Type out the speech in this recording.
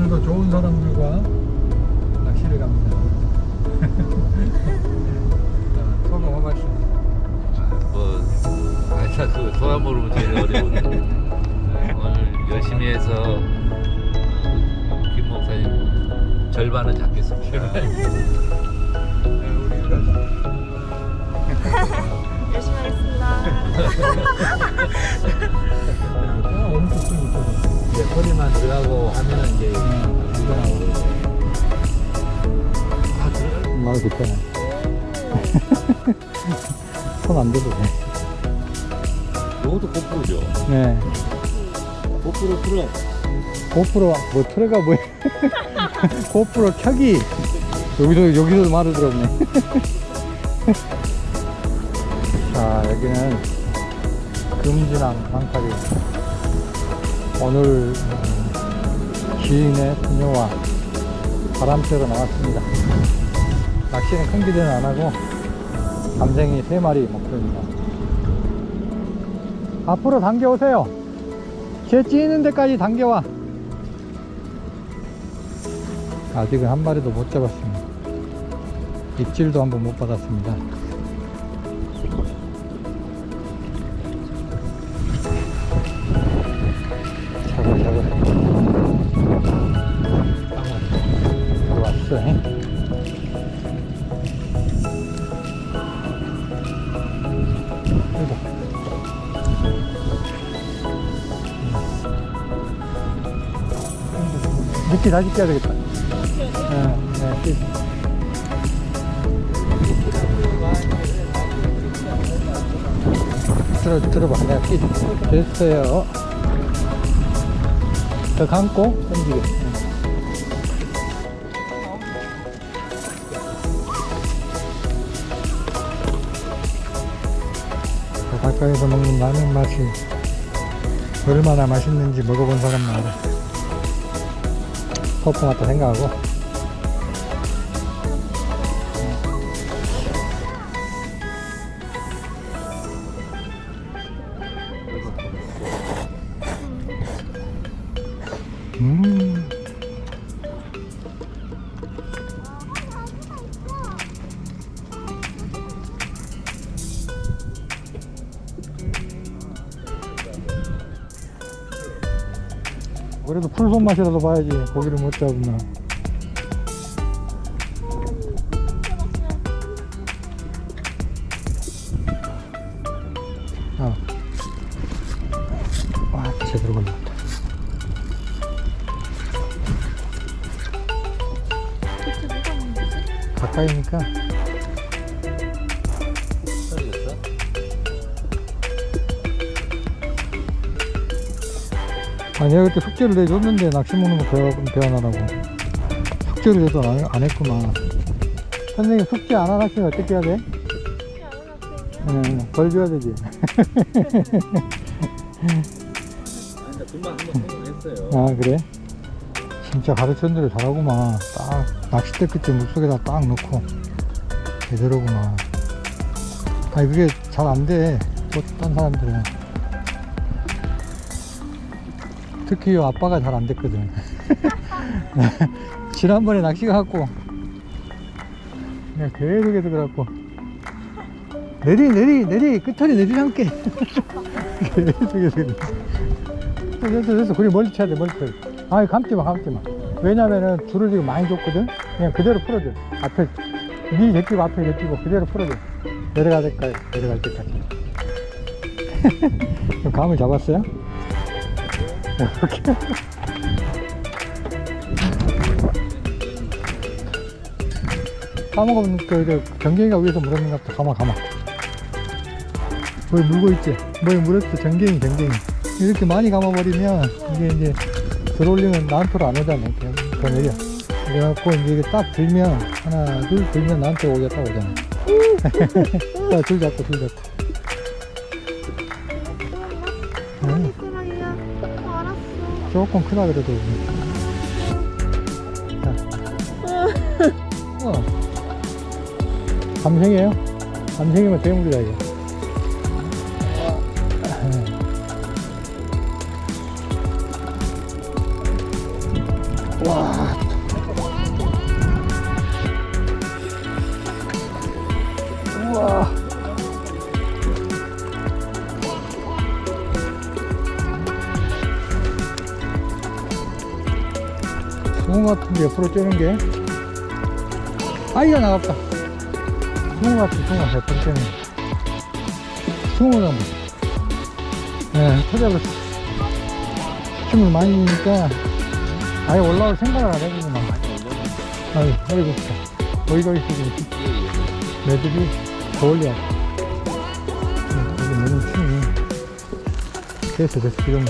오늘도 좋은 사람들과 낚시를 갑니다. 자, 소감 한 말씀. 뭐 아차 그 소감 모르면 제일 어려운 네, 오늘 열심히 해서 어, 김 목사님 절반은 잡겠습니다. 들어가고 하면은 이제 아말 괜찮아. 손안 대도 돼. 이것도 고프로죠. 네. 고프로 틀어. 고프로 뭐 트레가 뭐야? 고프로 켜기. 여기서 여기서 말을 들었네. 자 여기는 금진항 방파리. 오늘 음, 지인의 그녀와 바람 쐬러 나왔습니다. 낚시는 큰 기대는 안 하고 감생이 세 마리 목표입니다. 앞으로 당겨오세요. 제 찌는 데까지 당겨와. 아직은 한 마리도 못 잡았습니다. 입질도 한번 못 받았습니다. 미끼 다시 껴야 되겠다. 네, 네, 끼. 들어, 들어봐. 내가 끼. 됐어요. 더 감고, 던지게. 네. 바닷가에서 먹는 라면 맛이 얼마나 맛있는지 먹어본 사람만 알아. 소풍 같다 생각하고 음. 그래도 풀 손맛이라도 봐야지 고기를 못 잡으면 아. 와 제대로 걸렸다? 가까이니까 아 내가 그때 숙제를 내줬는데 낚시 먹는 거 배워, 배워놔라고. 숙제를 해도 안, 안 했구만. 선생님 숙제 안 하는 학생 어떻게 해야 돼? 응, 벌 줘야 되지. 아니 나 금방 한번 성공했어요. 아 그래? 진짜 가르치는 대로 잘하구만. 딱 낚싯대 끝에 물속에다 딱 넣고. 제대로구만. 아니 그게 잘 안돼. 또딴 사람들은 특히 요 아빠가 잘 안 됐거든. 지난번에 낚시 가 갖고 내가 계속해서 그래갖고 내리 내리 내리 끝털이 내리랑게. 계속해서 그래 됐어 됐어. 그래 멀리 쳐야 돼 멀리 쳐야 돼. 아니 감지마 감지마. 왜냐면은 줄을 지금 많이 줬거든? 그냥 그대로 풀어줘. 앞에 니 제끼고 앞에 제끼고 그대로 풀어줘. 내려갈 때까지 내려갈 때까지. 감을 잡았어요? 이렇게 까먹으면 그, 그 정갱이가 위에서 물었는 것 같아 가마 가마 거기 물고 있지? 뭐에 물었어 정갱이 정갱이. 이렇게 많이 감아버리면 이게 이제 들어올리면 나한테로 안 오잖아 그냥 더 내려 그래갖고 이제 이게 딱 들면 하나 둘 들면 나한테 딱 오잖아. 자, 줄 잡고 줄 잡고. 응. 조금 크다 그래도 자. 어. 감생이에요? 감생이면 대물이다 이거 와. 숭어 같은 게 옆으로 쬐는 게. 아이가 나갔다. 숭어 같은 숭어 옆으로 쬐는 게. 숭어가 뭐 네, 터져버렸어 춤을 많이 니니까 아예 올라올 생각을 안 해보구나 아유 어이구 어이가 있어 매듭이 더 올려야 돼 여기 매듭 춤이 됐어 됐어 지금